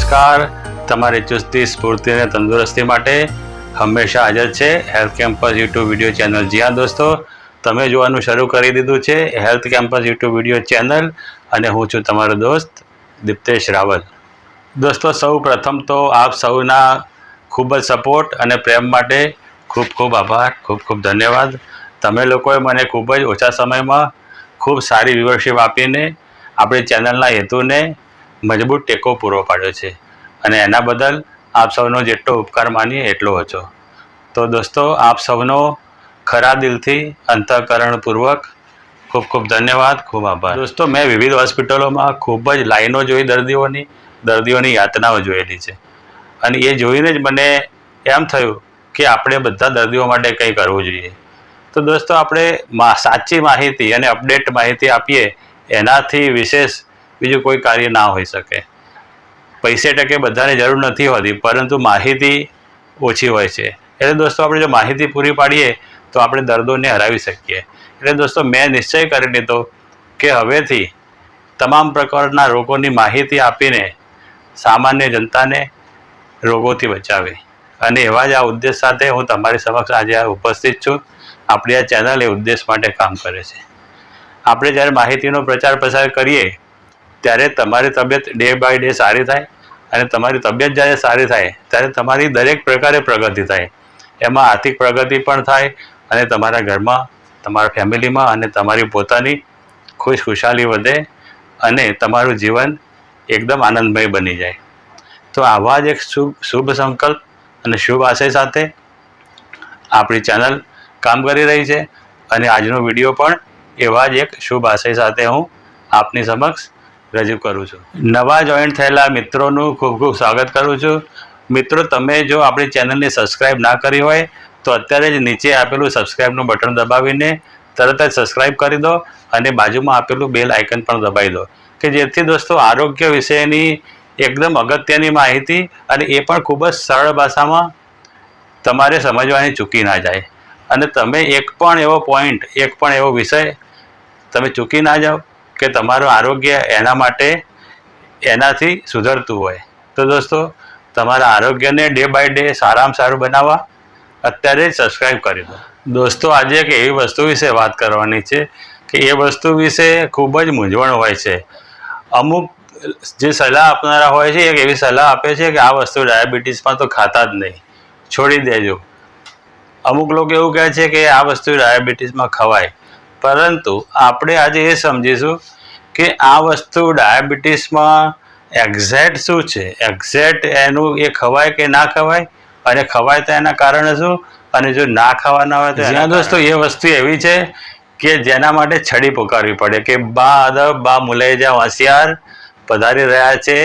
નમસ્કાર. તમારી ચુસ્તી, સ્ફૂર્તિ અને તંદુરસ્તી માટે હંમેશા હાજર છે health campus YouTube video channel જી હા દોસ્તો, તમે જોવાનું શરૂ કરી દીધું છે health campus YouTube video channel અને હું છું તમારો દોસ્ત દીપ્તેશ રાવલ. દોસ્તો, સૌ પ્રથમ તો આપ સૌના ખૂબ જ સપોર્ટ અને પ્રેમ માટે ખૂબ ખૂબ આભાર, ખૂબ ખૂબ ધન્યવાદ. તમે લોકોએ મને ખૂબ જ ઓછા સમયમાં ખૂબ સારી વ્યુઅરશિપ આપીને આપણી ચેનલના હેતુને મજબૂત ટેકો પૂરો પાડ્યો છે અને એના બદલ આપ સૌનો જેટલો ઉપકાર માનીએ એટલો ઓછો. તો દોસ્તો, આપ સૌનો ખરા દિલથી અંતઃકરણપૂર્વક ખૂબ ખૂબ ધન્યવાદ, ખૂબ આભાર. દોસ્તો, મેં વિવિધ હોસ્પિટલોમાં ખૂબ જ લાઈનો જોઈ દર્દીઓની દર્દીઓની યાતનાઓ જોયેલી છે. અને એ જોઈને જ મને એમ થયું કે આપણે બધા દર્દીઓ માટે કંઈ કરવું જોઈએ. તો દોસ્તો, આપણે સાચી માહિતી અને અપડેટ માહિતી આપીએ એનાથી વિશેષ બીજું કોઈ કાર્ય ના હોઈ શકે. પૈસે ટકે બધાને જરૂર નથી હોતી, પરંતુ માહિતી ઓછી હોય છે. એટલે દોસ્તો આપણે જો માહિતી પૂરી પાડીએ, તો આપણે દર્દોને હરાવી શકીએ. એટલે દોસ્તો મેં નિશ્ચય કરી લીધો કે હવેથી તમામ પ્રકારના રોગોની માહિતી આપીને સામાન્ય જનતાને રોગોથી બચાવે. અને એવા જ આ ઉદ્દેશ સાથે હું તમારી સમક્ષ આજે ઉપસ્થિત છું. આપણી આ ચેનલ એ ઉદ્દેશ માટે કામ કરે છે. આપણે જ્યારે માહિતીનો પ્રચાર પ્રસાર કરીએ ત્યારે તમારી તબિયત ડે બાય ડે સારી થાય અને તમારી તબિયત જ્યારે સારી થાય, ત્યારે તમારી દરેક પ્રકારે પ્રગતિ થાય. એમાં આર્થિક પ્રગતિ પણ થાય અને તમારા ઘરમાં, તમારા ફેમિલીમાં અને તમારી પોતાની ખુશ ખુશાલી વધે અને તમારું જીવન એકદમ આનંદમય બની જાય. તો આવા જ એક શુભ સંકલ્પ અને શુભ આશય સાથે આપણી ચેનલ કામ કરી રહી છે. અને આજનો વીડિયો પણ એવા જ એક શુભ આશય સાથે હું આપની સમક્ષ રજૂ કરું છું. નવા જોઈન્ટ થયેલા મિત્રોનું ખૂબ ખૂબ સ્વાગત કરું છું. મિત્રો, તમે જો આપણી ચેનલને સબસ્ક્રાઈબ ના કરી હોય, તો અત્યારે જ નીચે આપેલું સબસ્ક્રાઈબનું બટન દબાવીને તરત જ સબસ્ક્રાઈબ કરી દો અને બાજુમાં આપેલું બેલ આઇકન પણ દબાવી દો. કે જેથી દોસ્તો, આરોગ્ય વિશેની એકદમ અગત્યની માહિતી અને એ પણ ખૂબ જ સરળ ભાષામાં તમારે સમજવાની ચૂકી ના જાય. અને તમે એક પણ એવો પોઈન્ટ એક પણ એવો વિષય તમે ચૂકી ના જાઓ. કે તમારું આરોગ્ય એના માટે એનાથી સુધરતું હોય. તો દોસ્તો, તમારા આરોગ્યને ડે બાય ડે સારામાં સારું બનાવવા અત્યારે જ સબસ્ક્રાઈબ કરી દો. દોસ્તો, આજે એક એવી વસ્તુ વિશે વાત કરવાની છે કે એ વસ્તુ વિશે ખૂબ જ મૂંઝવણ હોય છે. અમુક જે સલાહ આપનારા હોય છે, એક એવી સલાહ આપે છે કે આ વસ્તુ ડાયાબિટીસમાં તો ખાતા જ નહીં. છોડી દેજો. અમુક લોકો એવું કહે છે કે આ વસ્તુ ડાયાબિટીસમાં ખવાય. પરંતુ આપણે આજે એ સમજીશું કે આ વસ્તુ ડાયાબિટીસમાં એક્ઝેક્ટ શું છે? એક્ઝેક્ટ એનું એ ખવાય કે ના ખવાય? અને ખવાય તો એના કારણે શું? અને જો ના ખાવાના હોય તો જ્યાં દોસ્તો એ વસ્તુ એવી છે કે જેના માટે છડી પુકારવી પડે કે બા અદબ બા મુલૈજા હોશિયાર પધારી રહ્યા છે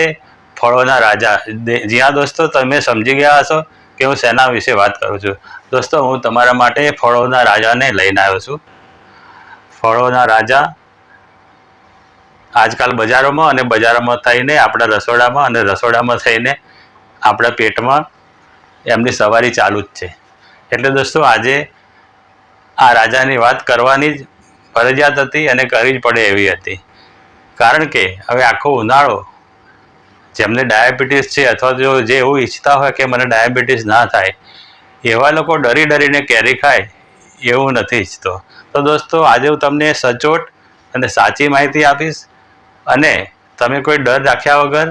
ફળોના રાજા. જ્યાં દોસ્તો તમે સમજી ગયા હશો કે હું શેના વિશે વાત કરું છું. દોસ્તો હું તમારા માટે ફળોના રાજાને લઈને આવ્યો છું. ફળોના રાજા આજકાલ બજારોમાં અને બજારોમાં થઈને, આપણા રસોડામાં અને રસોડામાં થઈને આપણા પેટમાં એમની સવારી ચાલુ જ છે. એટલે દોસ્તો, આજે આ રાજાની વાત કરવાની જ ફરજિયાત હતી અને કરવી જ પડે એવી હતી. કારણ કે હવે આખો ઉનાળો જેમને ડાયાબિટીસ છે અથવા જો જે એવું ઈચ્છતા હોય કે મને ડાયાબિટીસ ના થાય, એવા લોકો ડરી ડરીને કેરી ખાય એવું નથી ઈચ્છતો. તો દોસ્તો, આજે હું તમને સચોટ અને સાચી માહિતી આપીશ અને તમે કોઈ ડર રાખ્યા વગર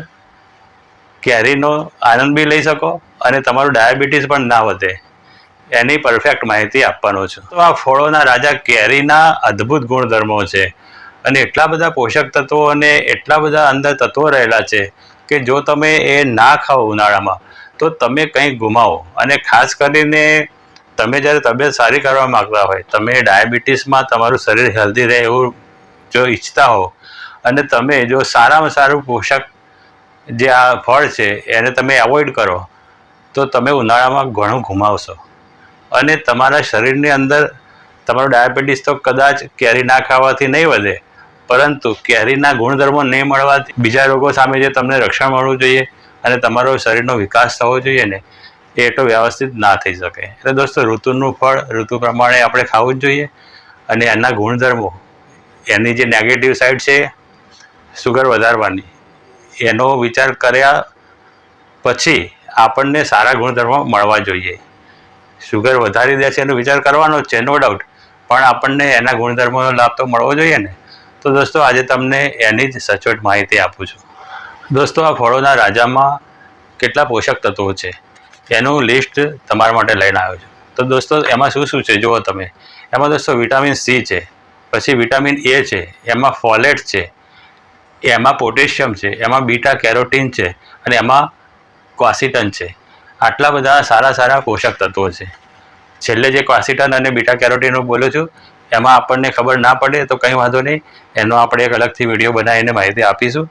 કેરીનો આનંદ બી લઈ શકો અને તમારું ડાયાબિટીસ પણ ના વધે. એની પરફેક્ટ માહિતી આપવાનો છું. તો આ ફળોના રાજા કેરીના અદ્ભુત ગુણધર્મો છે અને એટલા બધા પોષક તત્વો અને એટલા બધા અંદર તત્વો રહેલા છે કે જો તમે એ ના ખાઓ ઉનાળામાં, તો તમે કંઈક ગુમાવો. અને ખાસ કરીને તમે જ્યારે તબિયત સારી કરવા માગતા હોય, તમે ડાયાબિટીસમાં તમારું શરીર હેલ્ધી રહે એવું જો ઈચ્છતા હો, અને તમે જો સારામાં સારું પોષક જે આ ફળ છે, એને તમે એવોઇડ કરો, તો તમે ઉનાળામાં ઘણું ઘુમાવશો અને તમારા શરીરની અંદર તમારું ડાયાબિટીસ તો કદાચ કેરી ના ખાવાથી નહીં વધે, પરંતુ કેરીના ગુણધર્મો નહીં મળવાથી બીજા રોગો સામે જે તમને રક્ષણ મળવું જોઈએ અને તમારો શરીરનો વિકાસ થવો જોઈએ ને એ તો વ્યવસ્થિત ના થઈ શકે. એટલે દોસ્તો, ઋતુનું ફળ, ઋતુ પ્રમાણે આપણે ખાવું જ જોઈએ અને એના ગુણધર્મો. એની જે નેગેટિવ સાઈડ છે સુગર વધારવાની. એનો વિચાર કર્યા પછી આપણને સારા ગુણધર્મો મળવા જોઈએ. શુગર વધારી દે છે એનો વિચાર કરવાનો છે નો ડાઉટ પણ આપણને એના ગુણધર્મોનો લાભ તો મળવો જોઈએ ને. તો દોસ્તો, આજે તમને એની જ સચોટ માહિતી આપું છું. દોસ્તો, આ ફળોના રાજામાં કેટલા પોષક તત્વો છે? એનું લિસ્ટ તમારા માટે લઈને આવ્યો છું. તો દોસ્તો, એમાં શું શું છે? જુઓ તમે. એમાં દોસ્તો વિટામિન સી છે, પછી વિટામિન એ છે, એમાં ફોલેટ છે, એમાં પોટેશિયમ છે, એમાં બીટા કેરોટીન છે, અને એમાં ક્વાસિટન છે. આટલા બધા સારા સારા પોષક તત્વો છે. છેલ્લે જે ક્વાસિટન અને બીટા કેરોટીનનું બોલું છું, એમાં આપણને ખબર ના પડે તો કંઈ વાંધો નહીં. એનો આપણે એક અલગથી વીડિયો બનાવીને માહિતી આપીશું.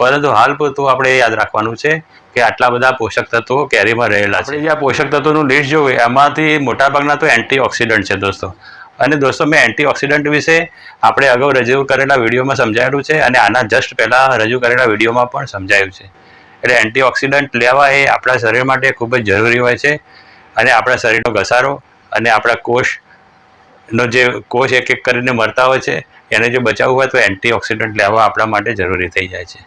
પરંતુ હાલ પૂરતું આપણે યાદ રાખવાનું છે કે આટલા બધા પોષક તત્વો કેરીમાં રહેલા છે. જે આ પોષક તત્વોનું લિસ્ટ જોવે એમાંથી મોટાભાગના તો એન્ટીઓક્સિડન્ટ છે દોસ્તો. અને દોસ્તો, મેં એન્ટીઓક્સિડન્ટ વિશે આપણે અગાઉ રજૂ કરેલા વિડીયોમાં સમજાયેલું છે અને આના જસ્ટ પહેલાં રજૂ કરેલા વિડીયોમાં પણ સમજાયું છે. એટલે એન્ટીઓક્સિડન્ટ લેવા એ આપણા શરીર માટે ખૂબ જ જરૂરી હોય છે અને આપણા શરીરનો ઘસારો અને આપણા કોષનો જે કોષ એક એક કરીને મરતા હોય છે, એને જો બચાવવું હોય તો એન્ટીઓક્સિડન્ટ લેવા આપણા માટે જરૂરી થઈ જાય છે.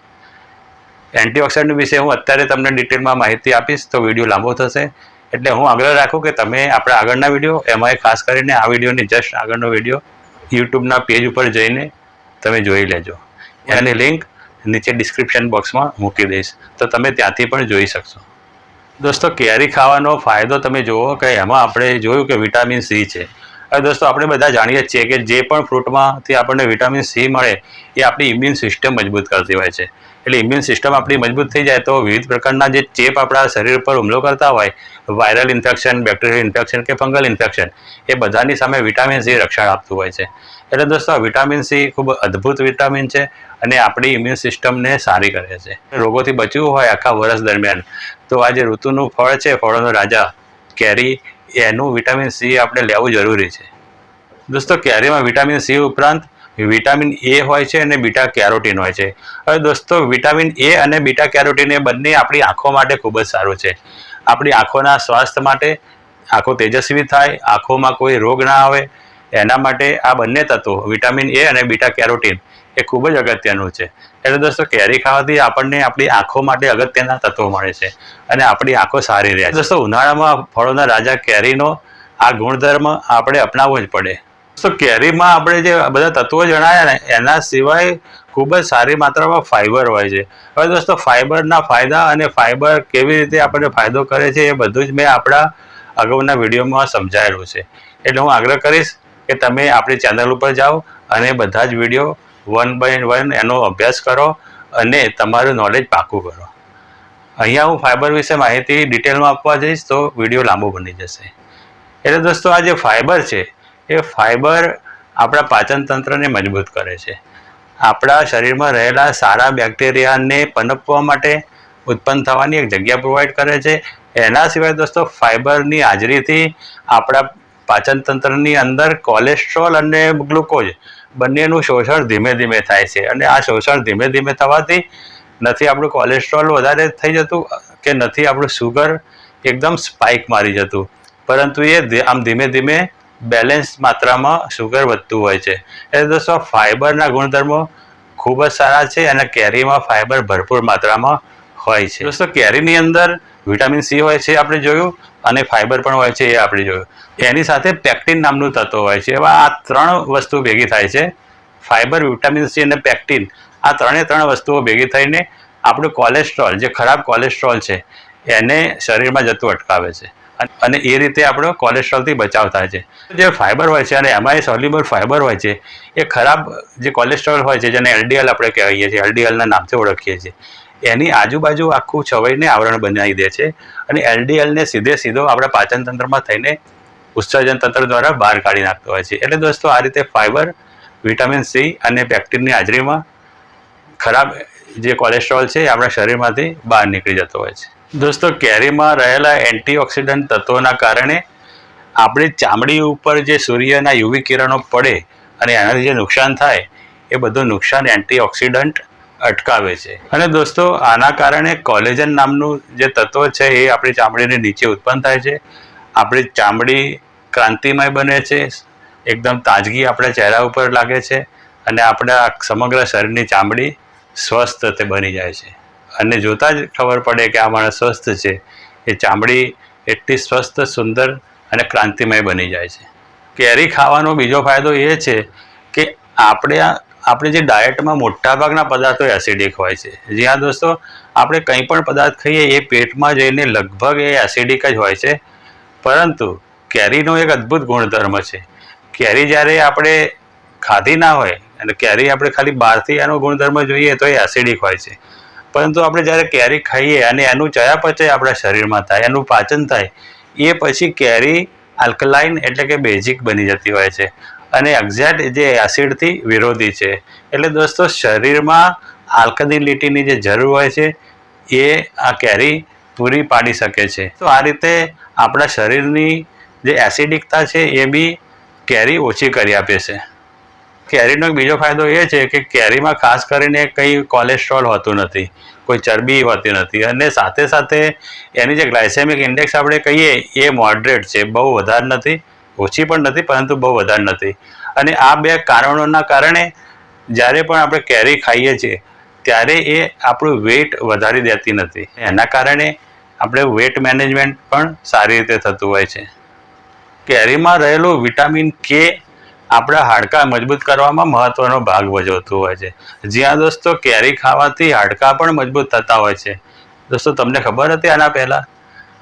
એન્ટીઓક્સિડન્ટ વિશે હું અત્યારે તમને ડિટેલમાં માહિતી આપીશ, તો વીડિયો લાંબો થશે. એટલે હું આગ્રહ રાખું કે તમે આપણા આગળના વીડિયો, એમાં ખાસ કરીને આ વિડીયોની જસ્ટ આગળનો વીડિયો, યુટ્યુબના પેજ ઉપર જઈને તમે જોઈ લેજો. એની લિંક નીચે ડિસ્ક્રિપ્શન બોક્સમાં મૂકી દઈશ. તો તમે ત્યાંથી પણ જોઈ શકશો. દોસ્તો, કેરી ખાવાનો ફાયદો તમે જુઓ કે એમાં આપણે જોયું કે વિટામિન સી છે. હવે દોસ્તો, આપણે બધા જાણીએ છીએ કે જે પણ ફ્રૂટમાંથી આપણને વિટામિન સી મળે, એ આપણી ઇમ્યુન સિસ્ટમ મજબૂત કરતી હોય છે. એટલે ઇમ્યુન સિસ્ટમ આપણી મજબૂત થઈ જાય તો વિવિધ પ્રકારના જે ચેપ આપણા શરીર પર હુમલો કરતા હોય વાયરલ ઇન્ફેક્શન બેક્ટેરિયલ ઇન્ફેક્શન કે ફંગલ ઇન્ફેક્શન એ બધાની સામે વિટામિન સી રક્ષણ આપતું હોય છે. એટલે દોસ્તો વિટામિન સી ખૂબ અદ્ભુત વિટામિન છે અને આપણી ઇમ્યુન સિસ્ટમને સારી કરે છે. રોગોથી બચવું હોય આખા વર્ષ દરમિયાન, તો આ જે ઋતુનું ફળ છે, ફળોનો રાજા, કેરી, એનું વિટામિન સી આપણે લેવું જરૂરી છે. દોસ્તો, કેરીમાં વિટામિન સી ઉપરાંત વિટામિન એ હોય છે અને બીટા કેરોટીન હોય છે. હવે દોસ્તો, વિટામિન એ અને બીટા કેરોટીન એ બંને આપણી આંખો માટે ખૂબ જ સારું છે. આપણી આંખોના સ્વાસ્થ્ય માટે આંખો તેજસ્વી થાય, આંખોમાં કોઈ રોગ ના આવે, એના માટે આ બંને તત્વો, વિટામિન એ અને બીટા કેરોટીન, એ ખૂબ જ અગત્યનું છે. એટલે દોસ્તો, કેરી ખાવાથી આપણને આપણી આંખો માટે અગત્યના તત્વો મળે છે અને આપણી આંખો સારી રહે દોસ્તો, ઉનાળામાં ફળોના રાજા કેરીનો આ ગુણધર્મ આપણે અપનાવવો જ પડે. તો કેરીમાં આપણે જે બધા તત્વો જણાયા ને, એના સિવાય ખૂબ જ સારી માત્રામાં ફાઇબર હોય છે. હવે દોસ્તો ફાઇબરના ફાયદા અને ફાઇબર કેવી રીતે આપણને ફાયદો કરે છે એ બધું જ મેં આપણા અગાઉના વિડીયોમાં સમજાયેલું છે. એટલે હું આગ્રહ કરીશ કે તમે આપણી ચેનલ ઉપર જાઓ અને બધા જ વીડિયો વન બાય વન એનો અભ્યાસ કરો અને તમારું નોલેજ પાકું કરો. અહીંયા હું ફાઇબર વિશે માહિતી ડિટેલમાં આપવા જઈશ તો વીડિયો લાંબો બની જશે. એટલે દોસ્તો, આ જે ફાઇબર છે એ ફાઇબર આપણા પાચનતંત્રને મજબૂત કરે છે. આપણા શરીરમાં રહેલા સારા બેક્ટેરિયાને પનપવા માટે ઉત્પન્ન થવાની એક જગ્યા પ્રોવાઈડ કરે છે. એના સિવાય દોસ્તો ફાઇબરની હાજરીથી આપણા પાચનતંત્રની અંદર કોલેસ્ટ્રોલ અને ગ્લુકોઝ બંનેનું શોષણ ધીમે ધીમે થાય છે. અને આ શોષણ ધીમે ધીમે થવાથી નથી આપણું કોલેસ્ટ્રોલ વધારે થઈ જતું કે નથી આપણું સુગર એકદમ સ્પાઇક મારી જતું. પરંતુ એ આમ ધીમે ધીમે બેલેન્સ માત્રામાં સુગર વધતું હોય છે. એટલે દોસ્તો ફાઇબરના ગુણધર્મો ખૂબ જ સારા છે અને કેરીમાં ફાઇબર ભરપૂર માત્રામાં હોય છે. દોસ્તો, કેરીની અંદર વિટામિન સી હોય છે આપણે જોયું અને ફાઇબર પણ હોય છે એ આપણે જોયું. એની સાથે પેક્ટિન નામનું તત્વ હોય છે. એવા આ ત્રણ વસ્તુ ભેગી થાય છે. ફાઇબર વિટામિન સી અને પેક્ટિન આ ત્રણે ત્રણ વસ્તુઓ ભેગી થઈને આપણું કોલેસ્ટ્રોલ જે ખરાબ કોલેસ્ટ્રોલ છે, એને શરીરમાં જતું અટકાવે છે. અન- એ રીતે આપણો કોલેસ્ટ્રોલથી બચાવ થાય છે. જે ફાઇબર હોય છે અને એમાં એ સોલ્યુબલ ફાઇબર હોય છે, એ ખરાબ જે કોલેસ્ટ્રોલ હોય છે, જેને એલડીએલ આપણે કહીએ છીએ એલડીએલના નામથી ઓળખીએ છીએ, એની આજુબાજુ આખું છવાઈને આવરણ બનાવી દે છે અને એલડીએલને સીધે સીધો આપણા પાચન તંત્રમાં થઈને ઉત્સર્જન તંત્ર દ્વારા બહાર કાઢી નાખતો હોય છે. એટલે દોસ્તો, આ રીતે ફાઇબર વિટામિન સી અને પેક્ટિનની હાજરીમાં ખરાબ જે કોલેસ્ટ્રોલ છે એ આપણા શરીરમાંથી બહાર નીકળી જતો હોય છે. દોસ્તો, કેરીમાં રહેલા એન્ટીઓક્સિડન્ટ તત્વોના કારણે આપણી ચામડી ઉપર જે સૂર્યના યુવી કિરણો પડે અને એનાથી જે નુકસાન થાય, એ બધું નુકસાન એન્ટીઓક્સિડન્ટ અટકાવે છે. અને દોસ્તો, આના કારણે કોલેજન નામનું જે તત્વ છે, એ આપણી ચામડીની નીચે ઉત્પન્ન થાય છે. આપણી ચામડી ક્રાંતિમય બને છે, એકદમ તાજગી આપણા ચહેરા ઉપર લાગે છે અને આપણા સમગ્ર શરીરની ચામડી સ્વસ્થ તે બની જાય છે. અને જોતાં જ ખબર પડે કે આ માણસ સ્વસ્થ છે. એ ચામડી એટલી સ્વસ્થ, સુંદર અને ક્રાંતિમય બની જાય છે. કેરી ખાવાનો બીજો ફાયદો એ છે કે આપણે આ- આપણે જે ડાયટમાં મોટાભાગના પદાર્થો એસિડિક હોય છે. જ્યાં દોસ્તો, આપણે કંઈ પણ પદાર્થ ખાઈએ એ પેટમાં જઈને લગભગ એ એસિડિક જ હોય છે. પરંતુ કેરીનો એક અદ્ભુત ગુણધર્મ છે. કેરી જ્યારે આપણે ખાધી ના હોય અને કેરી આપણે ખાલી બહારથી એનો ગુણધર્મ જોઈએ તો એ એસિડિક હોય છે. પરંતુ આપણે જ્યારે કેરી ખાઈએ અને એનું ચયાપચય આપણા શરીરમાં થાય, એનું પાચન થાય, એ પછી કેરી આલ્કલાઇન એટલે કે બેઝિક બની જતી હોય છે. અને એક્ઝેક્ટ જે એસિડથી વિરોધી છે. એટલે દોસ્તો, શરીરમાં આલ્કલિનિટીની જે જરૂર હોય છે, એ આ કેરી પૂરી પાડી શકે છે. તો આ રીતે આપણા શરીરની જે એસિડિકતા છે, એ બી કેરી ઓછી કરી આપે છે. કેરીનો બીજો ફાયદો એ છે કે કેરીમાં ખાસ કરીને કંઈ કોલેસ્ટ્રોલ હોતું નથી, કોઈ ચરબી હોતી નથી. અને સાથે સાથે એની જે ગ્લાયસેમિક ઇન્ડેક્સ આપણે કહીએ, એ મોડરેટ છે, બહુ વધારે નથી, ઓછી પણ નથી, પરંતુ બહુ વધારે નથી. અને આ બે કારણોના કારણે જ્યારે પણ આપણે કેરી ખાઈએ છીએ, ત્યારે એ આપણું વેટ વધારી દેતી નથી. એના કારણે આપણે વેટ મેનેજમેન્ટ પણ સારી રીતે થતું હોય છે. કેરીમાં રહેલું વિટામિન કે આપણા હાડકાં મજબૂત કરવામાં મહત્વનો ભાગ ભજવતું હોય છે. જ્યાં દોસ્તો કેરી ખાવાથી હાડકાં પણ મજબૂત થતા હોય છે. દોસ્તો, તમને ખબર હતી આના પહેલાં?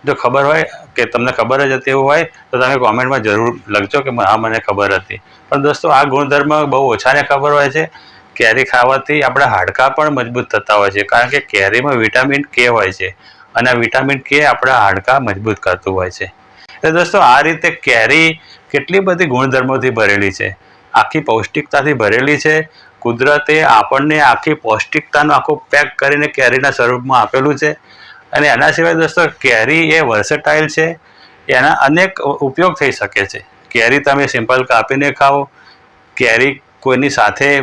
જો ખબર હોય કે તમને ખબર જ હતી એવું હોય, તો તમે કોમેન્ટમાં જરૂર લખજો કે હા, મને ખબર હતી. પણ દોસ્તો, આ ગુણધર્મ બહુ ઓછાને ખબર હોય છે. કેરી ખાવાથી આપણા હાડકાં પણ મજબૂત થતા હોય છે. કારણ કે કેરીમાં વિટામિન કે હોય છે અને વિટામિન કે આપણા હાડકાં મજબૂત કરતું હોય છે. એટલે દોસ્તો, આ રીતે કેરી કેટલી બધી ગુણધર્મોથી ભરેલી છે? આખી પૌષ્ટિકતાથી ભરેલી છે? કુદરતે આપણને આખી પૌષ્ટિકતાનું આખું પેક કરીને કેરીના સ્વરૂપમાં આપેલું છે. અને એના સિવાય દોસ્તો, કેરી એ વર્સેટાઇલ છે. એના અનેક ઉપયોગ થઈ શકે છે. કેરી તમે સિમ્પલ કાપીને ખાઓ. કેરી કોઈની સાથે,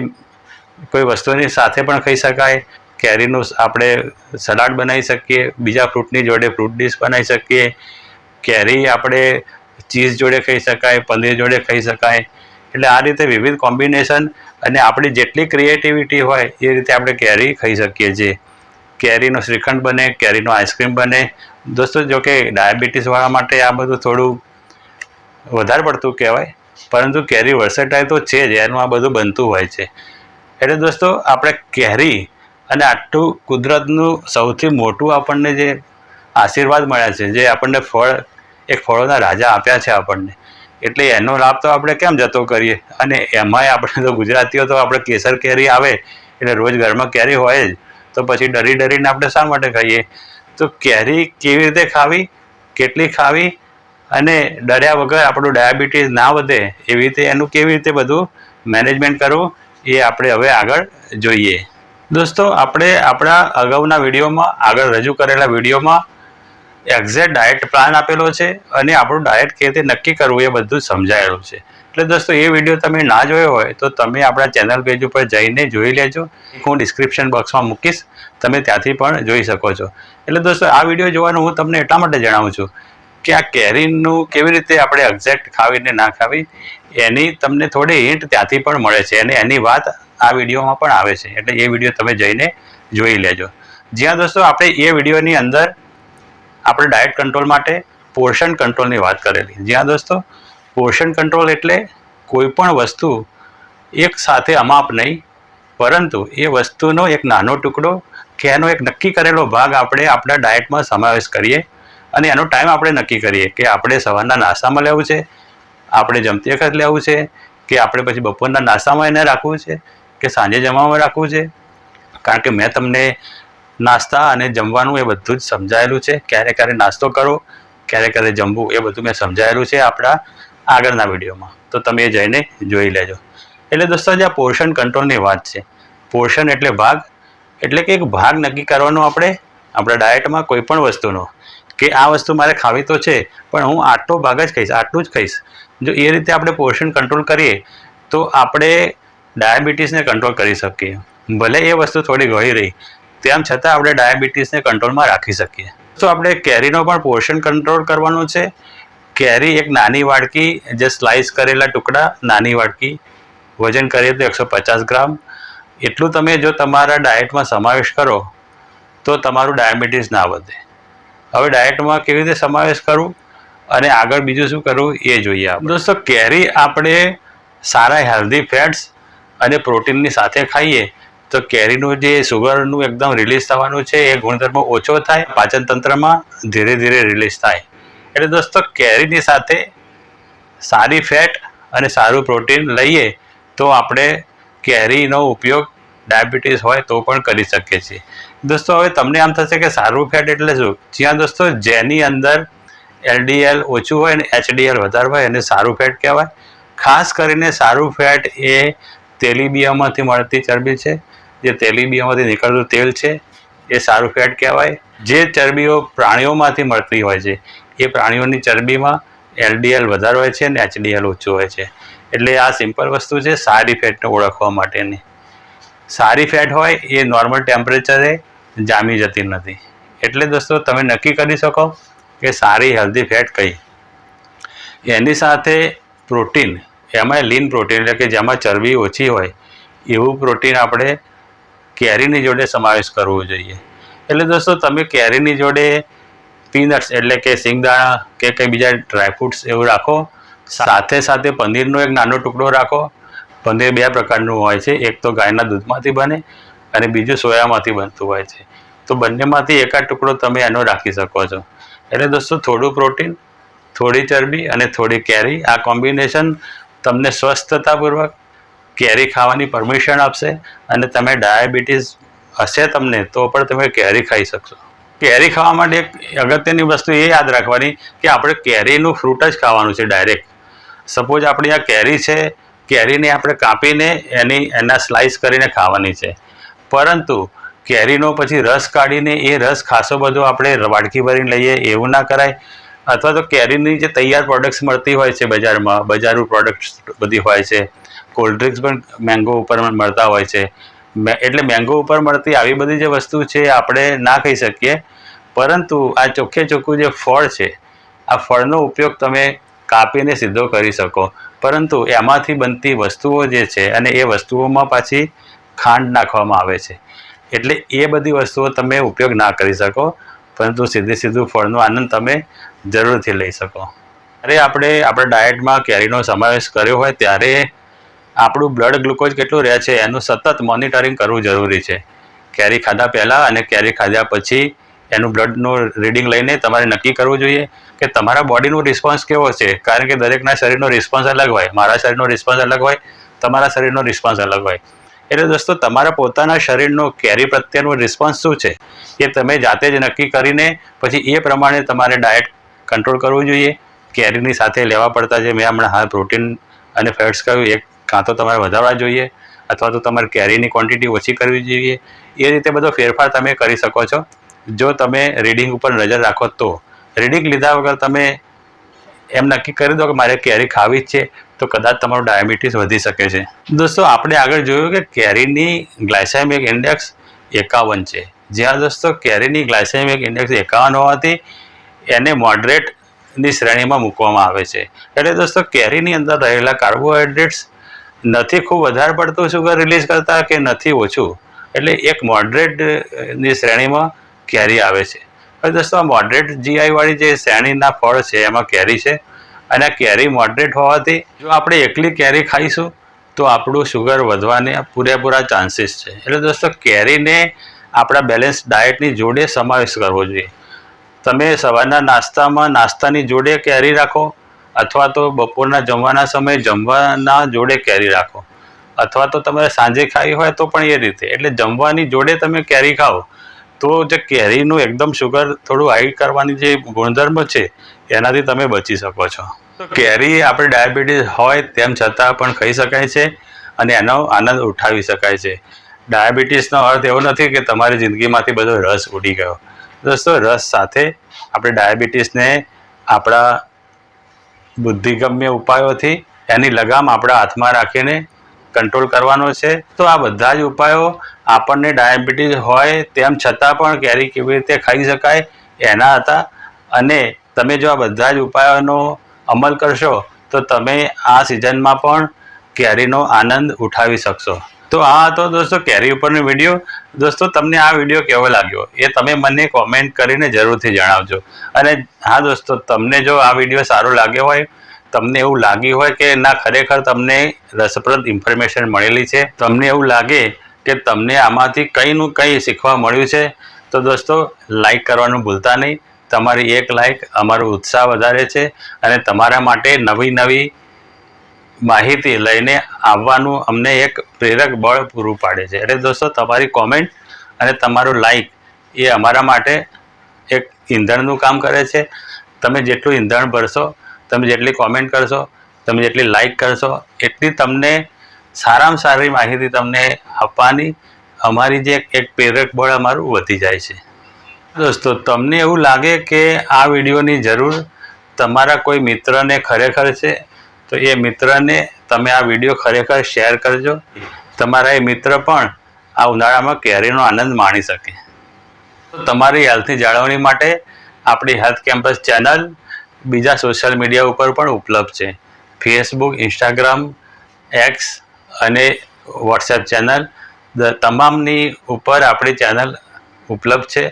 કોઈ વસ્તુની સાથે પણ ખાઈ શકાય. કેરીનું આપણે સલાડ બનાવી શકીએ, બીજા ફ્રૂટની જોડે ફ્રૂટ ડીશ બનાવી શકીએ. કેરી આપણે ચીઝ જોડે ખાઈ શકાય, પનીર જોડે ખાઈ શકાય. એટલે આ રીતે વિવિધ કોમ્બિનેશન અને આપણી જેટલી ક્રિએટિવિટી હોય એ રીતે આપણે કેરી ખાઈ શકીએ છીએ. કેરીનો શ્રીખંડ બને, કેરીનો આઈસ્ક્રીમ બને. દોસ્તો, જો કે ડાયાબિટીસવાળા માટે આ બધું થોડું વધારે પડતું કહેવાય, પરંતુ કેરી વર્સેટાઈ તો છે જ, એનું આ બધું બનતું હોય છે. એટલે દોસ્તો, આપણે કેરી અને આટલું કુદરતનું સૌથી મોટું આપણને જે આશીર્વાદ મળ્યા છે, જે આપણને ફળ એક ફળોના રાજા આપ્યા છે આપણને. એટલે એનો લાભ તો આપણે કેમ જતો કરીએ? અને એમાંય આપણે તો ગુજરાતીઓ તો આપણે કેસર કેરી આવે, એટલે રોજ ઘરમાં કેરી હોય જ, તો પછી ડરી ડરીને આપણે શા માટે ખાઈએ? તો કેરી કેવી રીતે ખાવી, કેટલી ખાવી, અને ડર્યા વગર આપણું ડાયાબિટીસ ના વધે, એવી રીતે એનું કેવી રીતે બધું મેનેજમેન્ટ કરવું, એ આપણે હવે આગળ જોઈએ. દોસ્તો, આપણે આપણા અગાઉના વિડીયોમાં, આગળ રજૂ કરેલા વિડીયોમાં એક્ઝેક્ટ ડાયટ પ્લાન આપેલો છે અને આપણું ડાયટ કેવી રીતે નક્કી કરવું એ બધું સમજાયેલું છે. એટલે દોસ્તો, એ વીડિયો તમે ના જોયો હોય તો તમે આપણા ચેનલ પેજ ઉપર જઈને જોઈ લેજો. હું ડિસ્ક્રિપ્શન બોક્સમાં મૂકીશ. તમે ત્યાંથી પણ જોઈ શકો છો. એટલે દોસ્તો, આ વીડિયો જોવાનું હું તમને એટલા માટે જણાવું છું કે આ કેરીનું કેવી રીતે આપણે એક્ઝેક્ટ ખાવીને ના ખાવી, એની તમને થોડી હિન્ટ ત્યાંથી પણ મળે છે અને એની વાત આ વિડીયોમાં પણ આવે છે. એટલે એ વીડિયો તમે જઈને જોઈ લેજો. જ્યાં દોસ્તો, આપણે એ વિડીયોની અંદર આપણે ડાયટ કંટ્રોલ માટે પોર્શન કંટ્રોલની વાત કરેલી. જ્યાં દોસ્તો પોર્શન કંટ્રોલ એટલે કોઈ પણ વસ્તુ એક સાથે અમાપ નહીં, પરંતુ એ વસ્તુનો એક નાનો ટુકડો કે એનો એક નક્કી કરેલો ભાગ આપણે આપણા ડાયટમાં સમાવેશ કરીએ અને એનો ટાઈમ આપણે નક્કી કરીએ કે આપણે સવારના નાસ્તામાં લેવું છે, આપણે જમતી વખત લેવું છે, કે આપણે પછી બપોરના નાસ્તામાં એને રાખવું છે, કે સાંજે જમવામાં રાખવું છે. કારણ કે મેં તમને નાસ્તા અને જમવાનું એ બધું જ સમજાયેલું છે. ક્યારે ક્યારે નાસ્તો કરો, ક્યારે ક્યારે જમવું એ બધું મેં સમજાયેલું છે આપણા આગળના વિડીયોમાં. તો તમે એ જઈને જોઈ લેજો. એટલે દોસ્તો જે આ પોર્શન કંટ્રોલની વાત છે. પોર્શન એટલે ભાગ, એટલે કે એક ભાગ નક્કી કરવાનો આપણે આપણા ડાયટમાં કોઈ પણ વસ્તુનો. કે આ વસ્તુ મારે ખાવી તો છે, પણ હું આટલો ભાગ જ ખાઈશ, આટલું જ ખાઈશ. જો એ રીતે આપણે પોર્શન કંટ્રોલ કરીએ, તો આપણે ડાયાબિટીસને કંટ્રોલ કરી શકીએ. ભલે એ વસ્તુ થોડી ગળી રહી તેમ છતાં આપણે ડાયાબિટીસને કંટ્રોલમાં રાખી શકીએ. તો આપણે કેરીનો પણ પોર્શન કંટ્રોલ કરવાનું છે. કેરી એક નાની વાડકી, જે સ્લાઇસ કરેલા ટુકડા, નાની વાડકી. વજન કરીએ તો એકસો પચાસ ગ્રામ. એટલું તમે જો તમારા ડાયટમાં સમાવેશ કરો, તો તમારું ડાયાબિટીસ ના વધે. હવે ડાયટમાં કેવી રીતે સમાવેશ કરવું અને આગળ બીજું શું કરવું એ જોઈએ આપણે. દોસ્તો, કેરી આપણે સારા હેલ્ધી ફેટ્સ અને પ્રોટીનની સાથે ખાઈએ તો કેરીનું જે સુગરનું એકદમ રિલીઝ થવાનું છે, એ ગુણધર્મ ઓછો થાય, પાચન તંત્રમાં ધીરે ધીરે રિલીઝ થાય. એટલે દોસ્તો, કેરીની સાથે સારી ફેટ અને સારું પ્રોટીન લઈએ તો આપણે કેરીનો ઉપયોગ ડાયાબિટીસ હોય તો પણ કરી શકીએ છીએ. દોસ્તો, હવે તમને આમ થશે કે સારું ફેટ એટલે શું? જ્યાં દોસ્તો, જેની અંદર એલડીએલ ઓછું હોય અને એચડીએલ વધારે હોય, એને સારું ફેટ કહેવાય. ખાસ કરીને સારું ફેટ એ તેલીબિયામાંથી મળતી ચરબી છે. જે તેલીબિયામાંથી નીકળતું તેલ છે, એ સારું ફેટ કહેવાય. જે ચરબીઓ પ્રાણીઓમાંથી મળતી હોય છે, એ પ્રાણીઓની ચરબીમાં એલડીએલ વધારે હોય છે અને એચડીએલ ઓછું હોય છે. એટલે આ સિમ્પલ વસ્તુ છે, સારી ફેટને ઓળખવા માટેની. સારી ફેટ હોય એ નોર્મલ ટેમ્પરેચરે જામી જતી નથી. એટલે દોસ્તો, તમે નક્કી કરી શકો કે સારી, હેલ્ધી ફેટ કઈ. એની સાથે પ્રોટીન, એમાં લીન પ્રોટીન, એટલે કે જેમાં ચરબી ઓછી હોય, એવું પ્રોટીન આપણે કેરીની જોડે સમાવેશ કરવો જોઈએ. એટલે દોસ્તો, તમે કેરીની જોડે પીનટ્સ એટલે કે સિંગદાણા કે કંઈ બીજા ડ્રાયફ્રૂટ્સ એવું રાખો. સાથે સાથે પનીરનો એક નાનો ટુકડો રાખો. પનીર બે પ્રકારનું હોય છે. એક તો ગાયના દૂધમાંથી બને અને બીજું સોયામાંથી બનતું હોય છે. તો બંનેમાંથી એકાદ ટુકડો તમે એનો રાખી શકો છો. એટલે દોસ્તો, થોડું પ્રોટીન, થોડી ચરબી અને થોડી કેરી આ કોમ્બિનેશન તમને સ્વસ્થતાપૂર્વક કેરી ખાવાની પરમિશન આપશે અને તમે ડાયાબિટીસ હશે તમને, તો પણ તમે કેરી ખાઈ શકશો. કેરી ખાવા માટે એક અગત્યની વસ્તુ એ યાદ રાખવાની કે આપણે કેરીનું ફ્રૂટ જ ખાવાનું છે ડાયરેક્ટ સપોઝ આપણી આ કેરી છે, કેરીને આપણે કાપીને એની, એના સ્લાઇસ કરીને ખાવાની છે. પરંતુ કેરીનો પછી રસ કાઢીને એ રસ ખાસો બધો આપણે વાડકી ભરીને લઈએ, એવું ના કરાય. અથવા તો કેરીની જે તૈયાર પ્રોડક્ટ્સ મળતી હોય છે બજારમાં, બજારનું પ્રોડક્ટ્સ બધી હોય છે. કોલ્ડ ડ્રિંક્સ પણ મેંગો ઉપર મળતા હોય છે. એટલે મેંગો ઉપર મળતી આવી બધી જે વસ્તુ છે આપણે ના કહી શકીએ. પરંતુ આ ચોખ્ખે ચોખ્ખું જે ફળ છે, આ ફળનો ઉપયોગ તમે કાપીને સીધો કરી શકો. પરંતુ એમાંથી બનતી વસ્તુઓ જે છે અને એ વસ્તુઓમાં પાછી ખાંડ નાખવામાં આવે છે. એટલે એ બધી વસ્તુઓ તમે ઉપયોગ ના કરી શકો, પરંતુ સીધે સીધું ફળનો આનંદ તમે જરૂરથી લઈ શકો. અરે, આપણે આપણા ડાયટમાં કેરીનો સમાવેશ કર્યો હોય ત્યારે આપણું બ્લડ ગ્લુકોઝ કેટલું રહે છે, એનું સતત મોનિટરિંગ કરવું જરૂરી છે. કેરી ખાધા પહેલાં અને કેરી ખાધા પછી એનું બ્લડનું રીડિંગ લઈને તમારે નક્કી કરવું જોઈએ કે તમારા બોડીનો રિસ્પોન્સ કેવો છે. કારણ કે દરેકના શરીરનો રિસ્પોન્સ અલગ હોય, મારા શરીરનો રિસ્પોન્સ અલગ હોય, તમારા શરીરનો રિસ્પોન્સ અલગ હોય. એટલે દોસ્તો, તમારા પોતાના શરીરનો કેરી પ્રત્યેનો રિસ્પોન્સ શું છે? એ તમે જાતે જ નક્કી કરીને પછી એ પ્રમાણે તમારે ડાયટ કંટ્રોલ કરવું જોઈએ. કેરીની સાથે લેવા પડતા જે મેં હમણાં હાલ પ્રોટીન અને ફેટ્સ કહ્યું, એક કાં તો તમારે વધારવા જોઈએ, અથવા તો તમારે કેરીની ક્વોન્ટિટી ઓછી કરવી જોઈએ. એ રીતે બધો ફેરફાર તમે કરી શકો છો. જો તમે રીડિંગ ઉપર નજર રાખો તો રીડિંગ લીધા વગર તમે એમ નક્કી કરી દો કે મારે કેરી ખાવી જ છે, તો કદાચ તમારું ડાયાબિટીસ વધી શકે છે. દોસ્તો, આપણે આગળ જોયું કે કેરીની ગ્લાયસેમિક ઇન્ડેક્સ એકાવન છે. જ્યાં દોસ્તો, કેરીની ગ્લાયસેમિક ઇન્ડેક્સ એકાવન હોવાથી એને મોડરેટની શ્રેણીમાં મૂકવામાં આવે છે. એટલે દોસ્તો, કેરીની અંદર રહેલા કાર્બોહાઈડ્રેટ્સ નથી ખૂબ વધારે પડતું શુગર રિલીઝ કરતા કે નથી ઓછું? એટલે એક મોડરેટની શ્રેણીમાં કેરી આવે છે. હવે દોસ્તો, આ મોડરેટ જીઆઈવાળી જે શ્રેણીના ફળ છે, એમાં કેરી છે. અને કેરી મોડરેટ હોવાથી જો આપણે એકલી કેરી ખાઈશું, તો આપણું શુગર વધવાને પૂરેપૂરા ચાન્સીસ છે. એટલે દોસ્તો, કેરીને આપણા બેલેન્સ ડાયટની જોડે સમાવેશ કરવો જોઈએ. તમે સવારના નાસ્તામાં નાસ્તાની જોડે કેરી રાખો અથવા તો બપોરના જમવાના સમયે જમવાના જોડે કેરી રાખો. અથવા તો તમારે સાંજે ખાવી હોય તો પણ એ રીતે. એટલે જમવાની જોડે તમે કેરી ખાઓ, તો જે કેરીનું એકદમ શુગર થોડું હાઈ કરવાની જે ગુણધર્મ છે, એનાથી તમે બચી શકો છો. કેરી આપણે ડાયાબિટીસ હોય તેમ છતાં પણ ખાઈ શકાય છે અને એનો આનંદ ઉઠાવી શકાય છે. ડાયાબિટીસનો અર્થ એવો નથી કે તમારી જિંદગીમાંથી બધો રસ ઉડી ગયો. દોસ્તો, રસ સાથે આપણે ડાયાબિટીસને આપણા બુદ્ધિગમ્ય ઉપાયોથી એની લગામ આપણા હાથમાં રાખીને કંટ્રોલ કરવાનો છે. તો આ બધા જ ઉપાયો આપણને ડાયાબિટીસ હોય તેમ છતાં પણ કેરી કેવી રીતે ખાઈ શકાય એના હતા. અને તમે જો આ બધા જ ઉપાયોનો અમલ કરશો તો તમે આ સિઝનમાં પણ કેરીનો આનંદ ઉઠાવી શકશો. તો આ હતો દોસ્તો કેરી ઉપરનો વીડિયો. દોસ્તો, તમને આ વીડિયો કેવો લાગ્યો? એ તમે મને કોમેન્ટ કરીને જરૂરથી જણાવજો. અને હા દોસ્તો, તમને જો આ વીડિયો સારો લાગ્યો હોય, તમને એવું લાગ્યું હોય કે ના, ખરેખર તમને રસપ્રદ ઇન્ફોર્મેશન મળેલી છે, તમને એવું લાગે કે તમને આમાંથી કંઈનું કંઈ શીખવા મળ્યું છે, તો દોસ્તો લાઈક કરવાનું ભૂલતા નહીં. તમારી એક લાઈક અમારો ઉત્સાહ વધારે છે અને તમારા માટે નવી નવી માહિતી લઈને આવવાનું અમને એક પ્રેરક બળ પૂરું પાડે છે. એટલે દોસ્તો, તમારી કોમેન્ટ અને તમારું લાઈક એ અમારા માટે એક ઈંધણનું કામ કરે છે. તમે જેટલું ઈંધણ ભરશો, તમે જેટલી કોમેન્ટ કરશો, તમે જેટલી લાઈક કરશો, એટલી તમને સારામાં સારી માહિતી તમને આપવાની અમારી જે એક પ્રેરક બળ અમારું વધી જાય છે. દોસ્તો, તમને એવું લાગે કે આ વિડીયોની જરૂર તમારા કોઈ મિત્રને ખરેખર છે? તો એ મિત્રને તમે આ વીડિયો ખરેખર શેર કરજો. તમારા એ મિત્ર પણ આ ઉનાળામાં કેરીનો આનંદ માણી શકે. તમારી હેલ્થની જાળવણી માટે આપણી હેલ્થ કેમ્પસ ચેનલ બીજા સોશિયલ મીડિયા ઉપર પણ ઉપલબ્ધ છે. ફેસબુક, ઇન્સ્ટાગ્રામ, એક્સ અને વોટ્સએપ ચેનલ તમામની ઉપર આપણી ચેનલ ઉપલબ્ધ છે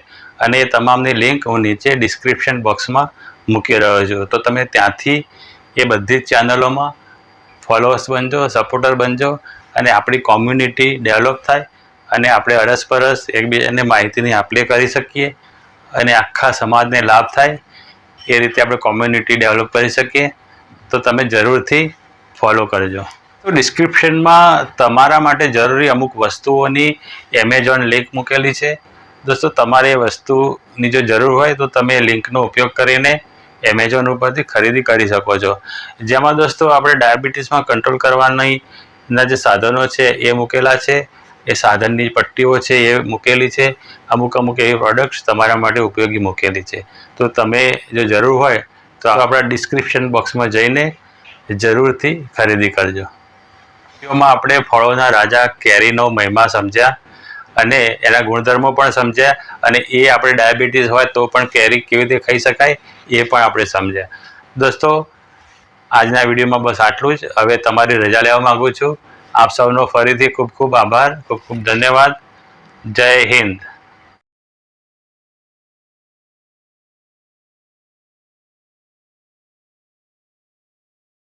અને એ તમામની લિંક હું નીચે ડિસ્ક્રિપ્શન બોક્સમાં મૂકી રહ્યો છું. તો તમે ત્યાંથી એ બધી જ ચેનલોમાં ફોલોઅર્સ બનજો સપોર્ટર બનજો અને આપણી કોમ્યુનિટી ડેવલપ થાય અને આપણે અરસપરસ એકબીજાને માહિતીની આપલે કરી શકીએ અને આખા સમાજને લાભ થાય એ રીતે આપણે કોમ્યુનિટી ડેવલપ કરી શકીએ. તો તમે જરૂરથી ફોલો કરજો. તો ડિસ્ક્રિપ્શનમાં તમારા માટે જરૂરી અમુક વસ્તુઓની એમેઝોન લિંક મૂકેલી છે. દોસ્તો, તમારે એ વસ્તુની જો જરૂર હોય તો તમે લિંકનો ઉપયોગ કરીને એમેઝોન ઉપરથી ખરીદી કરી શકો છો. જેમાં દોસ્તો, આપણે ડાયાબિટીસમાં કંટ્રોલ કરવાની ના જે સાધનો છે, એ મૂકેલા છે. એ સાધનની પટ્ટીઓ છે, એ મૂકેલી છે. અમુક અમુક એવી પ્રોડક્ટ્સ તમારા માટે ઉપયોગી મૂકેલી છે. તો તમે જો જરૂર હોય, તો આપણા ડિસ્ક્રિપ્શન બોક્સમાં જઈને જરૂરથી ખરીદી કરજો. વિડીયોમાં આપણે ફળોના રાજા કેરીનો મહિમા સમજ્યા અને એના ગુણધર્મો પણ સમજ્યા અને એ આપણે ડાયાબિટીસ હોય તો પણ કેરી કેવી રીતે ખાઈ શકાય એ પણ આપણે સમજ્યા. દોસ્તો, આજના વિડીયોમાં બસ આટલું જ. હવે તમારી રજા લેવા માગું છું. આપ સૌનો ફરીથી ખૂબ ખૂબ આભાર, ખૂબ ખૂબ ધન્યવાદ. જય હિન્દ.